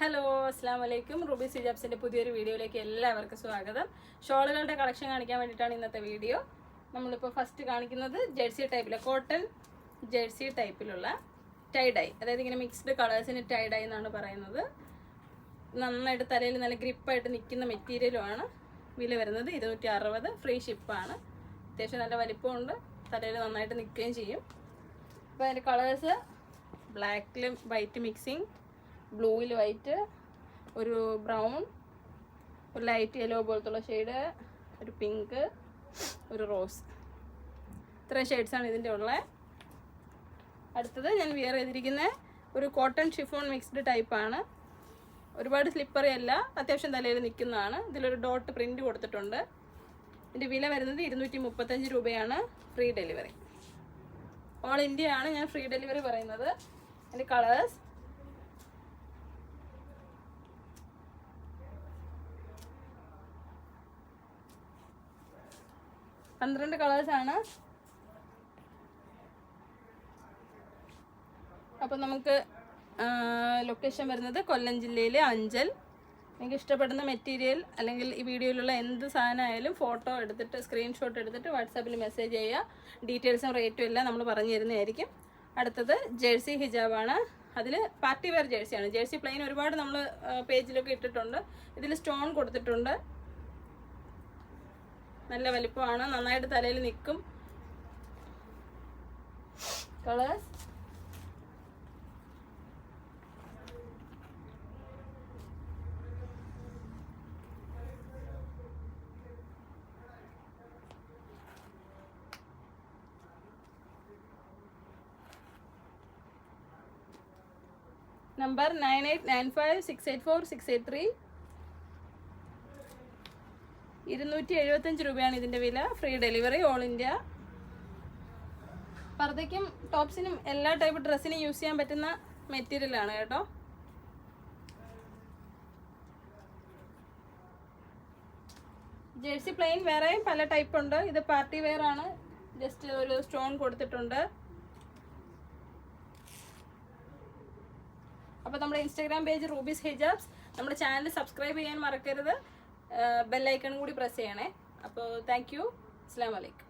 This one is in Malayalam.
ഹലോ അസ്സാം വലൈക്കും റുബി സിജാബ്സിന്റെ പുതിയൊരു വീഡിയോയിലേക്ക് എല്ലാവർക്കും സ്വാഗതം. ഷോളുകളുടെ കളക്ഷൻ കാണിക്കാൻ വേണ്ടിയിട്ടാണ് ഇന്നത്തെ വീഡിയോ. നമ്മളിപ്പോൾ ഫസ്റ്റ് കാണിക്കുന്നത് ജേഴ്സി ടൈപ്പിലെ കോട്ടൺ ജേഴ്സി ടൈപ്പിലുള്ള ടൈഡൈ അതായത് ഇങ്ങനെ മിക്സ്ഡ് കളേഴ്സിന് ടൈഡൈ എന്നാണ് പറയുന്നത്. നന്നായിട്ട് തലയിൽ നല്ല ഗ്രിപ്പായിട്ട് നിൽക്കുന്ന മെറ്റീരിയലുമാണ് വില വരുന്നത് ഇരുന്നൂറ്റി അറുപത് ഫ്രീ ഷിപ്പാണ് അത്യാവശ്യം നല്ല വലിപ്പമുണ്ട്. തലയിൽ നന്നായിട്ട് നിൽക്കുകയും ചെയ്യും. അപ്പോൾ അതിന്റെ കളേഴ്സ് ബ്ലാക്കിലും വൈറ്റ് മിക്സിങ് ബ്ലൂവിൽ വൈറ്റ് ഒരു ബ്രൗൺ ഒരു ലൈറ്റ് യെല്ലോ പോലത്തുള്ള ഷെയ്ഡ് ഒരു പിങ്ക് ഒരു റോസ് ഇത്രയും ഷെയ്ഡ്സാണ് ഇതിന്റെ ഉള്ളത് അടുത്തത് ഞാൻ വിയർ ചെയ്തിരിക്കുന്ന ഒരു കോട്ടൺ ഷിഫോൺ മിക്സ്ഡ് ടൈപ്പാണ് ഒരുപാട് സ്ലിപ്പറി അല്ല അത്യാവശ്യം തലയിൽ നിൽക്കുന്നതാണ്. ഇതിലൊരു ഡോട്ട് പ്രിന്റ് കൊടുത്തിട്ടുണ്ട്. ഇതിന്റെ വില വരുന്നത് ഇരുന്നൂറ്റി മുപ്പത്തഞ്ച് രൂപയാണ് ഫ്രീ ഡെലിവറി ഓൾ ഇന്ത്യ ആണ് ഞാൻ ഫ്രീ ഡെലിവറി പറയുന്നത്. അതിന്റെ കളേഴ്സ് പന്ത്രണ്ട് ആണ്. അപ്പം നമുക്ക് ലൊക്കേഷൻ വരുന്നത് കൊല്ലം ജില്ലയിലെ അഞ്ചൽ. നിങ്ങൾക്ക് ഇഷ്ടപ്പെടുന്ന മെറ്റീരിയൽ അല്ലെങ്കിൽ ഈ വീഡിയോയിലുള്ള എന്ത് സാധനമായാലും ഫോട്ടോ എടുത്തിട്ട് സ്ക്രീൻഷോട്ട് എടുത്തിട്ട് വാട്സാപ്പിൽ മെസ്സേജ് ചെയ്യുക. ഡീറ്റെയിൽസും റേറ്റും എല്ലാം നമ്മൾ പറഞ്ഞു തരുന്നതായിരിക്കും. അടുത്തത് ജേഴ്സി ഹിജാബാണ് അതിൽ പാർട്ടി വെയർ ജേഴ്സിയാണ് ജേഴ്സി പ്ലെയിൻ ഒരുപാട് നമ്മൾ പേജിലൊക്കെ ഇട്ടിട്ടുണ്ട്. ഇതിൽ സ്റ്റോൺ കൊടുത്തിട്ടുണ്ട്. നല്ല വലിപ്പമാണ്. നന്നായിട്ട് തലയിൽ നിൽക്കും. Colours number nine eight nine five six eight four six eight three ഇരുന്നൂറ്റി എഴുപത്തഞ്ച് രൂപയാണ് ഇതിന്റെ വില. ഫ്രീ ഡെലിവറി ഓൾ ഇന്ത്യ പർദ്ദയ്ക്കും ടോപ്സിനും എല്ലാ ടൈപ്പ് ഡ്രസ്സിനും യൂസ് ചെയ്യാൻ പറ്റുന്ന മെറ്റീരിയലാണ് കേട്ടോ. ജേഴ്സി പ്ലെയിൻ വേറെയും പല ടൈപ്പ് ഉണ്ട്. ഇത് പാർട്ടി വെയർ ആണ്. ജസ്റ്റ് ഒരു സ്റ്റോൺ കൊടുത്തിട്ടുണ്ട്. അപ്പോൾ നമ്മുടെ ഇൻസ്റ്റാഗ്രാം പേജ് റൂബീസ് ഹിജാബ്സ് നമ്മുടെ ചാനൽ സബ്സ്ക്രൈബ് ചെയ്യാൻ മറക്കരുത്. ബെല്ലൈക്കണും കൂടി പ്രസ് ചെയ്യണേ. അപ്പോൾ താങ്ക് യു അസ്സാം വലൈക്കും